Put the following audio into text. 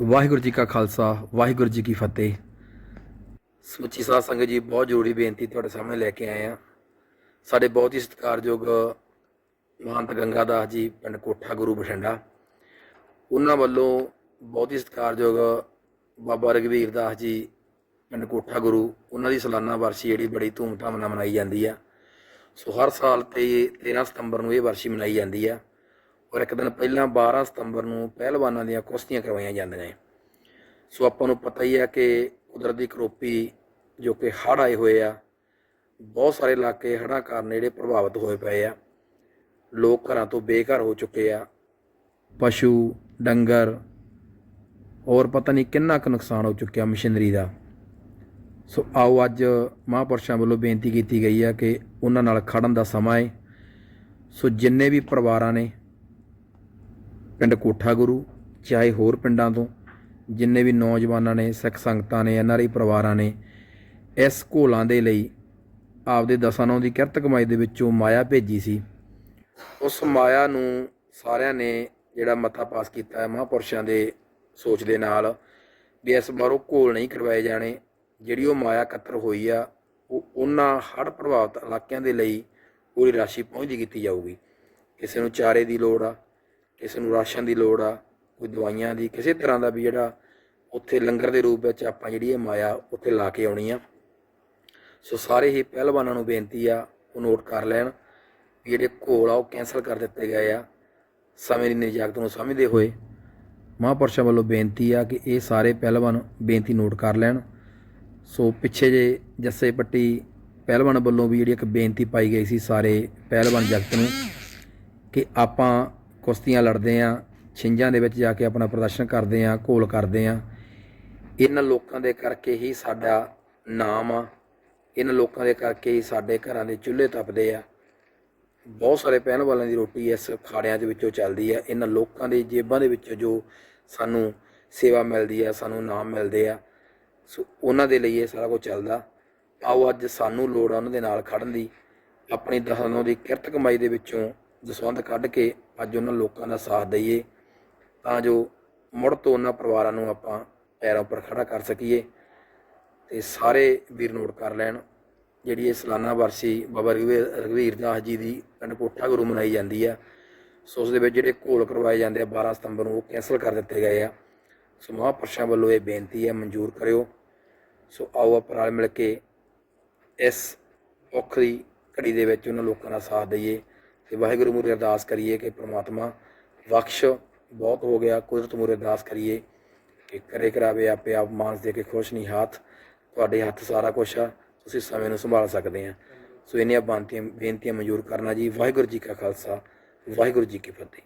ਵਾਹਿਗੁਰੂ ਜੀ ਕਾ ਖਾਲਸਾ, ਵਾਹਿਗੁਰੂ ਜੀ ਕੀ ਫਤਿਹ। ਸਮੁੱਚੀ ਸਾਧ ਸੰਗਤ ਜੀ, ਬਹੁਤ ਜ਼ਰੂਰੀ ਬੇਨਤੀ ਤੁਹਾਡੇ ਸਾਹਮਣੇ ਲੈ ਕੇ ਆਏ ਆ ਸਾਡੇ ਬਹੁਤ ਹੀ ਸਤਿਕਾਰਯੋਗ ਮਹੰਤ ਗੰਗਾ ਦਾਸ ਜੀ, ਪਿੰਡ ਕੋਠਾ ਗੁਰੂ ਬਠਿੰਡਾ। ਉਹਨਾਂ ਵੱਲੋਂ ਬਹੁਤ ਹੀ ਸਤਿਕਾਰਯੋਗ ਬਾਬਾ ਰਗਵੀਰ ਦਾਸ ਜੀ, ਪਿੰਡ ਕੋਠਾ ਗੁਰੂ। ਉਹਨਾਂ ਦੀ ਸਾਲਾਨਾ ਵਰਸੀ ਜਿਹੜੀ ਬੜੀ ਧੂਮਧਾਮ ਨਾਲ ਮਨਾਈ ਜਾਂਦੀ ਆ। ਸੋ ਹਰ ਸਾਲ ਤੇ 13 ਸਤੰਬਰ ਨੂੰ ਇਹ ਵਰਸੀ ਮਨਾਈ ਜਾਂਦੀ ਆ। ਔਰ ਇੱਕ ਦਿਨ ਪਹਿਲਾਂ 12 ਸਤੰਬਰ ਨੂੰ ਪਹਿਲਵਾਨਾਂ ਦੀਆਂ ਕੁਸ਼ਤੀਆਂ ਕਰਵਾਈਆਂ ਜਾਂਦੀਆਂ ਨੇ। ਸੋ ਆਪਾਂ ਨੂੰ ਪਤਾ ਹੀ ਹੈ ਕਿ ਕੁਦਰਤੀ ਕਰੋਪੀ ਜੋ ਕਿ ਹੜ੍ਹ ਆਏ ਹੋਏ ਆ, ਬਹੁਤ ਸਾਰੇ ਇਲਾਕੇ ਹੜ੍ਹਾਂ ਕਾਰਨ ਜਿਹੜੇ ਪ੍ਰਭਾਵਿਤ ਹੋਏ ਪਏ ਆ। ਲੋਕ ਘਰਾਂ ਤੋਂ ਬੇਘਰ ਹੋ ਚੁੱਕੇ ਆ। ਪਸ਼ੂ, ਡੰਗਰ ਔਰ ਪਤਾ ਨਹੀਂ ਕਿੰਨਾ ਕੁ ਨੁਕਸਾਨ ਹੋ ਚੁੱਕਿਆ ਮਸ਼ੀਨਰੀ ਦਾ। ਸੋ ਆਓ ਅੱਜ ਮਹਾਂਪੁਰਸ਼ਾਂ ਵੱਲੋਂ ਬੇਨਤੀ ਕੀਤੀ ਗਈ ਆ ਕਿ ਉਹਨਾਂ ਨਾਲ ਖੜਨ ਦਾ ਸਮਾਂ ਹੈ ਸੋ ਜਿੰਨੇ ਵੀ ਪਰਿਵਾਰਾਂ ਨੇ ਪਿੰਡ ਕੋਠਾ ਗੁਰੂ, ਚਾਹੇ ਹੋਰ ਪਿੰਡਾਂ ਤੋਂ, ਜਿੰਨੇ ਵੀ ਨੌਜਵਾਨਾਂ ਨੇ, ਸਿੱਖ ਸੰਗਤਾਂ ਨੇ ਐਨਆਰਆਈ ਪਰਿਵਾਰਾਂ ਨੇ, ਇਸ ਘੋਲਾਂ ਦੇ ਲਈ ਆਪਦੇ ਦਸਾਂ ਨੌਂ ਦੀ ਕਿਰਤ ਕਮਾਈ ਦੇ ਵਿੱਚੋਂ ਮਾਇਆ ਭੇਜੀ ਸੀ। ਉਸ ਮਾਇਆ ਨੂੰ ਸਾਰਿਆਂ ਨੇ ਜਿਹੜਾ ਮਤਾ ਪਾਸ ਕੀਤਾ ਹੈ ਮਹਾਂਪੁਰਸ਼ਾਂ ਦੇ ਸੋਚ ਦੇ ਨਾਲ ਵੀ ਇਸ ਵਾਰ ਘੋਲ ਨਹੀਂ ਕਰਵਾਏ ਜਾਣੇ। ਜਿਹੜੀ ਉਹ ਮਾਇਆ ਕਤਰ ਹੋਈ ਆ, ਉਹ ਉਹਨਾਂ ਹੜ੍ਹ ਪ੍ਰਭਾਵਿਤ ਇਲਾਕਿਆਂ ਦੇ ਲਈ ਪੂਰੀ ਰਾਸ਼ੀ ਪਹੁੰਚਦੀ ਕੀਤੀ ਜਾਊਗੀ। ਕਿਸੇ ਨੂੰ ਚਾਰੇ ਦੀ ਲੋੜ ਆ ਕਿਸੇ ਨੂੰ ਰਾਸ਼ਨ ਦੀ ਲੋੜ ਆ, ਕੋਈ ਦਵਾਈਆਂ ਦੀ, ਕਿਸੇ ਤਰ੍ਹਾਂ ਦਾ ਵੀ ਜਿਹੜਾ ਉੱਥੇ ਲੰਗਰ ਦੇ ਰੂਪ ਵਿੱਚ ਆਪਾਂ ਜਿਹੜੀ ਇਹ ਮਾਇਆ ਉੱਥੇ ਲਾ ਕੇ ਆਉਣੀ ਆ। ਸੋ ਸਾਰੇ ਹੀ ਪਹਿਲਵਾਨਾਂ ਨੂੰ ਬੇਨਤੀ ਆ, ਉਹ ਨੋਟ ਕਰ ਲੈਣ ਵੀ ਜਿਹੜੇ ਘੋਲ ਆ, ਉਹ ਕੈਂਸਲ ਕਰ ਦਿੱਤੇ ਗਏ ਆ। ਸਮੇਂ ਦੀ ਨਿਜਾਕਤ ਨੂੰ ਸਮਝਦੇ ਹੋਏ ਮਹਾਂਪੁਰਸ਼ਾਂ ਵੱਲੋਂ ਬੇਨਤੀ ਆ ਕਿ ਇਹ ਸਾਰੇ ਪਹਿਲਵਾਨ ਬੇਨਤੀ ਨੋਟ ਕਰ ਲੈਣ। ਸੋ ਪਿੱਛੇ ਜੇ ਜੱਸੇ ਪੱਟੀ ਪਹਿਲਵਾਨ ਵੱਲੋਂ ਵੀ ਜਿਹੜੀ ਇੱਕ ਬੇਨਤੀ ਪਾਈ ਗਈ ਸੀ ਸਾਰੇ ਪਹਿਲਵਾਨ ਜਗਤ ਨੂੰ ਕਿ ਆਪਾਂ ਕੁਸ਼ਤੀਆਂ ਲੜਦੇ ਆਂ ਛਿੰਜਾਂ ਦੇ ਵਿੱਚ ਜਾ ਕੇ ਆਪਣਾ ਪ੍ਰਦਰਸ਼ਨ ਕਰਦੇ ਆਂ, ਘੋਲ ਕਰਦੇ ਆਂ। ਇਹਨਾਂ ਲੋਕਾਂ ਦੇ ਕਰਕੇ ਹੀ ਸਾਡਾ ਨਾਮ ਆ। ਇਹਨਾਂ ਲੋਕਾਂ ਦੇ ਕਰਕੇ ਹੀ ਸਾਡੇ ਘਰਾਂ ਦੇ ਚੁੱਲ੍ਹੇ ਤਪਦੇ ਆ। ਬਹੁਤ ਸਾਰੇ ਪਹਿਨ ਵਾਲਿਆਂ ਦੀ ਰੋਟੀ ਇਸ ਖਾੜਿਆਂ ਦੇ ਵਿੱਚੋਂ ਚੱਲਦੀ ਆ। ਇਹਨਾਂ ਲੋਕਾਂ ਦੇ ਜੇਬਾਂ ਦੇ ਵਿੱਚੋਂ ਜੋ ਸਾਨੂੰ ਸੇਵਾ ਮਿਲਦੀ ਆ, ਸਾਨੂੰ ਨਾਮ ਮਿਲਦੇ ਆ, ਸੋ ਉਹਨਾਂ ਦੇ ਲਈ ਇਹ ਸਾਰਾ ਕੁਝ ਚੱਲਦਾ। ਆਓ ਅੱਜ ਸਾਨੂੰ ਲੋੜ ਆ ਉਹਨਾਂ ਦੇ ਨਾਲ ਖੜਨ ਦੀ। ਆਪਣੀ ਦਸਾਂ ਦੀ ਕਿਰਤ ਕਮਾਈ ਦੇ ਵਿੱਚੋਂ ਦਸਵੰਧ ਕੱਢ ਕੇ ਅੱਜ ਉਹਨਾਂ ਲੋਕਾਂ ਦਾ ਸਾਥ ਦਈਏ, ਤਾਂ ਜੋ ਮੁੜ ਤੋਂ ਉਹਨਾਂ ਪਰਿਵਾਰਾਂ ਨੂੰ ਆਪਾਂ ਪੈਰਾਂ ਉੱਪਰ ਖੜਾ ਕਰ ਸਕੀਏ ਤੇ ਸਾਰੇ ਵੀਰ ਨੋਟ ਕਰ ਲੈਣ, ਜਿਹੜੀ ਇਹ ਸਾਲਾਨਾ ਵਰਸੀ ਬਾਬਾ ਰਘਵੀਰ ਰਘਵੀਰ ਦਾਸ ਜੀ ਦੀ ਪਿੰਡ ਕੋਠਾ ਗੁਰੂ ਮਨਾਈ ਜਾਂਦੀ ਆ, ਸੋ ਉਸ ਦੇ ਵਿੱਚ ਜਿਹੜੇ ਘੋਲ ਕਰਵਾਏ ਜਾਂਦੇ ਆ 12 ਸਤੰਬਰ ਨੂੰ, ਉਹ ਕੈਂਸਲ ਕਰ ਦਿੱਤੇ ਗਏ ਆ। ਸੋ ਮਹਾਂਪੁਰਸ਼ਾਂ ਵੱਲੋਂ ਇਹ ਬੇਨਤੀ ਹੈ ਮਨਜ਼ੂਰ ਕਰਿਓ। ਸੋ ਆਓ ਆਪਾਂ ਰਲ ਮਿਲ ਕੇ ਇਸ ਔਖ ਦੀ ਘੜੀ ਦੇ ਵਿੱਚ ਉਹਨਾਂ ਲੋਕਾਂ ਦਾ ਸਾਥ ਦਈਏ। ਤੇ ਵਾਹਿਗੁਰੂ ਮੂਰੇ ਅਰਦਾਸ ਕਰੀਏ ਕਿ ਪ੍ਰਮਾਤਮਾ ਬਖਸ਼ ਬਹੁਤ ਹੋ ਗਿਆ, ਕੁਦਰਤ ਮੂਰੇ ਅਰਦਾਸ ਕਰੀਏ ਕਿ ਕਰੇ ਕਰਾਵੇ ਆਪੇ ਆਪ ਮਾਨਸ ਦੇ ਕੇ ਖੁਸ਼ ਨਹੀਂ ਹੱਥ ਤੁਹਾਡੇ ਹੱਥ ਸਾਰਾ ਕੁਝ ਆ, ਤੁਸੀਂ ਸਮੇਂ ਨੂੰ ਸੰਭਾਲ ਸਕਦੇ ਆ। ਸੋ ਇਹਨੀਆਂ ਬੇਨਤੀਆਂ ਬੇਨਤੀਆਂ ਮਨਜ਼ੂਰ ਕਰਨਾ ਜੀ, ਵਾਹਿਗੁਰੂ ਜੀ ਕਾ ਖਾਲਸਾ, ਵਾਹਿਗੁਰੂ ਜੀ ਕੀ ਫਤਿਹ।